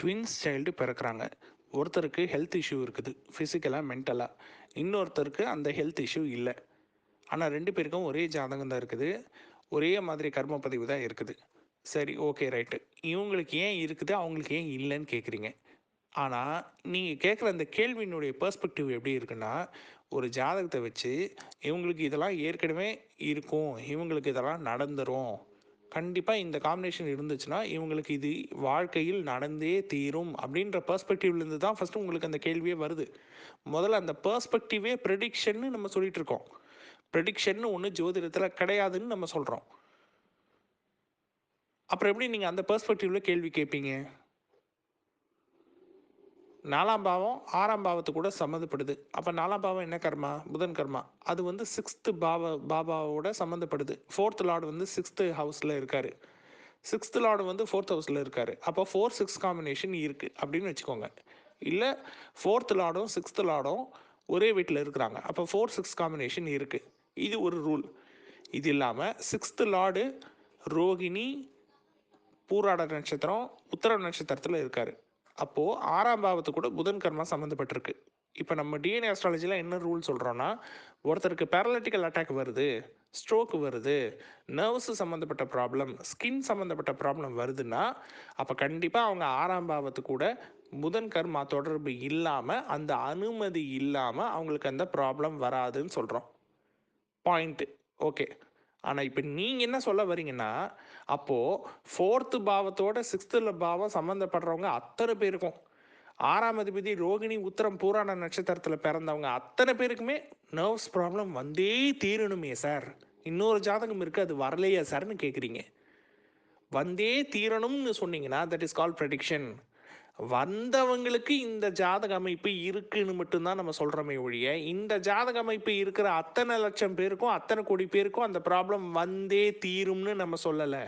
Twins child பிறக்கிறாங்க. ஒருத்தருக்கு health issue இருக்குது ஃபிசிக்கலாக மென்டலாக இன்னொருத்தருக்கு அந்த ஹெல்த் இஷ்யூ இல்லை. ஆனால் ரெண்டு பேருக்கும் ஒரே ஜாதகம் தான் இருக்குது. ஒரே மாதிரி கர்ம பதிவு தான் இருக்குது. சரி ஓகே ரைட்டு இவங்களுக்கு ஏன் இருக்குது அவங்களுக்கு ஏன் இல்லைன்னு கேட்குறீங்க ஆனால் நீங்கள் கேட்குற அந்த கேள்வியினுடைய பெர்ஸ்பெக்டிவ் எப்படி இருக்குன்னா ஒரு ஜாதகத்தை வச்சு இவங்களுக்கு இதெல்லாம் ஏற்கனவே இருக்கும் இவங்களுக்கு இதெல்லாம் நடந்துரும். கண்டிப்பாக இந்த காம்பினேஷன் இருந்துச்சுன்னா இவங்களுக்கு இது வாழ்க்கையில் நடந்தே தீரும் அப்படின்ற பர்ஸ்பெக்டிவ்லேருந்து தான் ஃபஸ்ட்டு உங்களுக்கு அந்த கேள்வியே வருது. முதல்ல அந்த பர்ஸ்பெக்டிவே ப்ரெடிக்ஷன்னு நம்ம சொல்லிட்டு இருக்கோம். ப்ரெடிக்ஷன்னு ஒன்று ஜோதிடத்தில் கிடையாதுன்னு நம்ம சொல்கிறோம் அப்புறம் எப்படி நீங்கள் அந்த பெர்ஸ்பெக்டிவில் கேள்வி கேட்பீங்க நாலாம் பாவம் ஆறாம் பாவத்து கூட சம்மந்தப்படுது. அப்போ நாலாம் பாவம் என்ன கர்மா? புதன் கர்மா. அது வந்து சிக்ஸ்த்து பாவ பாபாவோட சம்மந்தப்படுது. ஃபோர்த் லார்டு வந்து சிக்ஸ்த்து ஹவுஸில் இருக்கார். சிக்ஸ்த் லார்டு வந்து ஃபோர்த் ஹவுஸில் இருக்கார். அப்போ ஃபோர் சிக்ஸ் காம்பினேஷன் இருக்குது அப்படின்னு வச்சுக்கோங்க. இல்லை ஃபோர்த் லார்டும் சிக்ஸ்த் லார்டும் ஒரே வீட்டில் இருக்கிறாங்க. அப்போ ஃபோர் சிக்ஸ் காம்பினேஷன் இருக்குது இது ஒரு ரூல் இது இல்லாமல் சிக்ஸ்த்து லார்டு ரோகிணி பூராட நட்சத்திரம் உத்தர நட்சத்திரத்தில் இருக்கார். அப்போது ஆறாம் பாவத்து கூட புதன் கர்மா சம்மந்தப்பட்டிருக்கு இப்போ நம்ம டிஎன்ஏ அஸ்ட்ராலஜியில் என்ன ரூல் சொல்கிறோன்னா ஒருத்தருக்கு பேரலிட்டிக்கல் அட்டாக் வருது ஸ்ட்ரோக் வருது நர்வ்ஸ் சம்மந்தப்பட்ட ப்ராப்ளம் ஸ்கின் சம்மந்தப்பட்ட ப்ராப்ளம் வருதுன்னா அப்போ கண்டிப்பாக அவங்க ஆறாம் பாவத்து கூட புதன் கர்மா தொடர்பு இல்லாமல் அந்த அனுமதி இல்லாமல் அவங்களுக்கு அந்த ப்ராப்ளம் வராதுன்னு சொல்கிறோம் பாயிண்ட்டு ஓகே ஆனால் இப்போ நீங்கள் என்ன சொல்ல வரீங்கன்னா அப்போது ஃபோர்த்து பாவத்தோட சிக்ஸ்த்தில் பாவம் சம்மந்தப்படுறவங்க அத்தனை பேருக்கும். ஆறாம் அதிபதி ரோகிணி உத்தரம் பூராண நட்சத்திரத்தில் பிறந்தவங்க அத்தனை பேருக்குமே நர்வ்ஸ் ப்ராப்ளம் வந்தே தீரணுமே சார் இன்னொரு ஜாதகம் இருக்குது அது வரலையா சார்னு கேட்குறீங்க வந்தே தீரணும்னு சொன்னீங்கன்னா தட் இஸ் கால் ப்ரெடிக்ஷன் வந்தவங்களுக்கு இந்த ஜாதக அமைப்பு இருக்குன்னு மட்டும்தான் நம்ம சொல்கிறோமே ஒழிய இந்த ஜாதக அமைப்பு இருக்கிற அத்தனை லட்சம் பேருக்கும் அத்தனை கோடி பேருக்கும் அந்த ப்ராப்ளம் வந்தே தீரும்னு நம்ம சொல்லலை.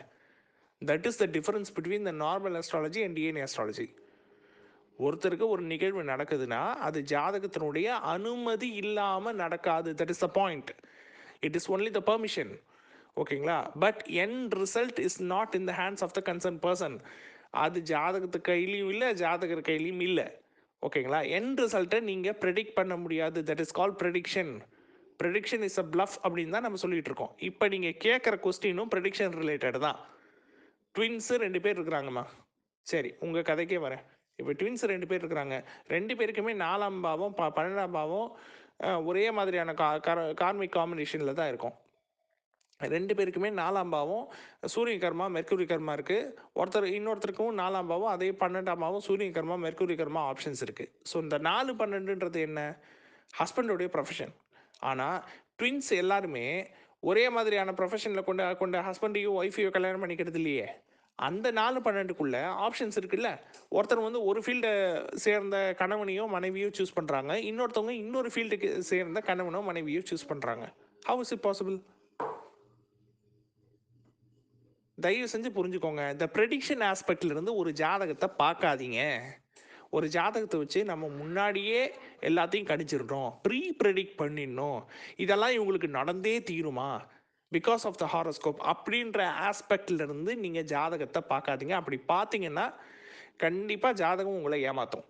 That is the difference between the normal astrology and DNA astrology ஒருத்தருக்கு ஒரு நிகழ்வு நடக்குதுன்னா அது ஜாதகத்தினுடைய அனுமதி இல்லாமல் நடக்காது. That is the point it is only the permission ஓகேங்களா but N result is not in the hands of the concern person அது ஜாதகத்து கையிலையும் இல்லை ஜாதகர் கையிலையும் இல்லை. ஓகேங்களா? என் ரிசல்ட்டை நீங்கள் ப்ரெடிக்ட் பண்ண முடியாது. That is call prediction prediction is a bluff அப்படின்னு தான் நம்ம சொல்லிட்டு இருக்கோம். இப்போ நீங்கள் கேட்குற கொஸ்டினும் ப்ரெடிக்ஷன் ரிலேட்டட் தான். ட்வின்ஸு ரெண்டு பேர் இருக்கிறாங்கம்மா. சரி உங்கள் கதைக்கே வரேன். இப்போ ட்வின்ஸ் ரெண்டு பேர் இருக்கிறாங்க. ரெண்டு பேருக்குமே நாலாம் பாவம் ப பன்னெண்டாம் பாவம் ஒரே மாதிரியான கா கார்மிக் காம்பினேஷனில் தான் இருக்கும். ரெண்டு பேருக்குமே நாலாம் பாவம் சூரிய கர்மா மெர்க்குரி கர்மா இருக்குது ஒருத்தர் இன்னொருத்தருக்கும் நாலாம் பாவம் அதே பன்னெண்டாம் பாவம் சூரிய கர்மா மெர்க்குரி கர்மா ஆப்ஷன்ஸ் இருக்குது ஸோ இந்த நாலு பன்னெண்டுன்றது என்ன? ஹஸ்பண்டோடைய ப்ரொஃபஷன் ஆனால் ட்வின்ஸ் எல்லாருமே ஒரே மாதிரியான ப்ரொஃபஷனில் கொண்டு கொண்ட ஹஸ்பண்டையும் ஒய்ஃபையும் கல்யாணம் பண்ணிக்கிறது இல்லையே. அந்த நாலு பன்னெண்டுக்குள்ளே ஆப்ஷன்ஸ் இருக்குல்ல? ஒருத்தர் வந்து ஒரு ஃபீல்டை சேர்ந்த கணவனையோ மனைவியோ சூஸ் பண்ணுறாங்க இன்னொருத்தவங்க இன்னொரு ஃபீல்டுக்கு சேர்ந்த கணவனோ மனைவியோ சூஸ் பண்ணுறாங்க ஹவு இஸ் இட் பாசிபிள் தயவு செஞ்சு புரிஞ்சுக்கோங்க. இந்த ப்ரெடிக்ஷன் ஆஸ்பெக்ட்ல இருந்து ஒரு ஜாதகத்தை பார்க்காதீங்க. ஒரு ஜாதகத்தை வச்சு நம்ம முன்னாடியே எல்லாத்தையும் கணிச்சிடுறோம். ப்ரீ ப்ரெடிக்ட் பண்ணிடணும். இதெல்லாம் இவங்களுக்கு நடந்தே தீருமா? பிகாஸ் ஆஃப் த ஹாரோஸ்கோப் அப்படின்ற ஆஸ்பெக்ட்ல இருந்து நீங்கள் ஜாதகத்தை பார்க்காதீங்க. அப்படி பார்த்தீங்கன்னா கண்டிப்பாக ஜாதகம் உங்களை ஏமாற்றும்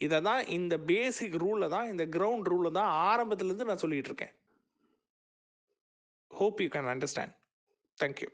இதை தான் இந்த பேசிக் ரூலை தான் இந்த கிரவுண்ட் ரூலை தான் ஆரம்பத்துலேருந்து நான் சொல்லிகிட்டு இருக்கேன். Hope you can understand thank you